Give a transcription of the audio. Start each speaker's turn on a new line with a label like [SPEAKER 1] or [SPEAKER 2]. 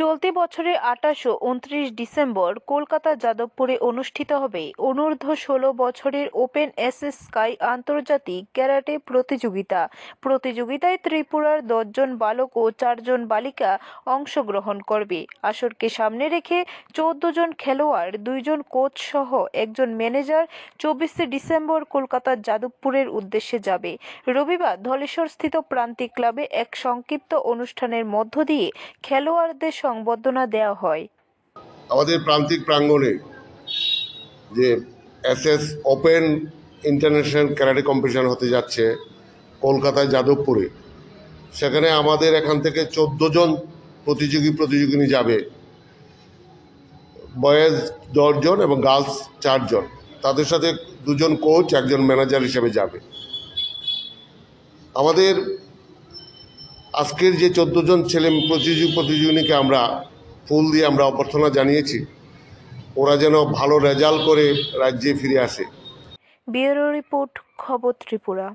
[SPEAKER 1] চলতি বছরের আঠাশ ও উনত্রিশ ডিসেম্বর কলকাতা যাদবপুরে অনুষ্ঠিত হবে অনূর্ধ্ব ষোলো বছরের ওপেন এসএস স্কাই আন্তর্জাতিক ক্যারাটে প্রতিযোগিতা। প্রতিযোগিতায় ত্রিপুরার দশজন বালক ও চারজন বালিকা অংশগ্রহণ করবে। আসরকে সামনে রেখে চোদ্দ জন খেলোয়াড় দুইজন কোচ সহ একজন ম্যানেজার চব্বিশে ডিসেম্বর কলকাতার যাদবপুরের উদ্দেশ্যে যাবে। রবিবার ধলেশ্বরস্থিত প্রান্তিক ক্লাবে এক সংক্ষিপ্ত অনুষ্ঠানের মধ্য দিয়ে খেলোয়াড়দের সংবর্ধনা দেওয়া হয়।
[SPEAKER 2] আমাদের প্রান্তিক প্রাঙ্গণে যে SS open international karate competition হতে যাচ্ছে কলকাতায় যাদবপুরে, সেখানে আমাদের এখান থেকে চোদ্দ জন প্রতিযোগী প্রতিযোগিনী যাবে। বয়েজ দশজন এবং গার্লস চারজন তাদের সাথে দুজন কোচ, একজন ম্যানেজার হিসেবে যাবে। আমাদের আজকের যে চোদ্দ জন ছেলে প্রতিযোগী প্রতিযোগিনীকে আমরা ফুল দিয়ে আমরা অভ্যর্থনা জানিয়েছি, ওরা যেন ভালো রেজাল্ট করে রাজ্যে ফিরে আসে।
[SPEAKER 1] ব্যুরো রিপোর্ট, খবর ত্রিপুরা।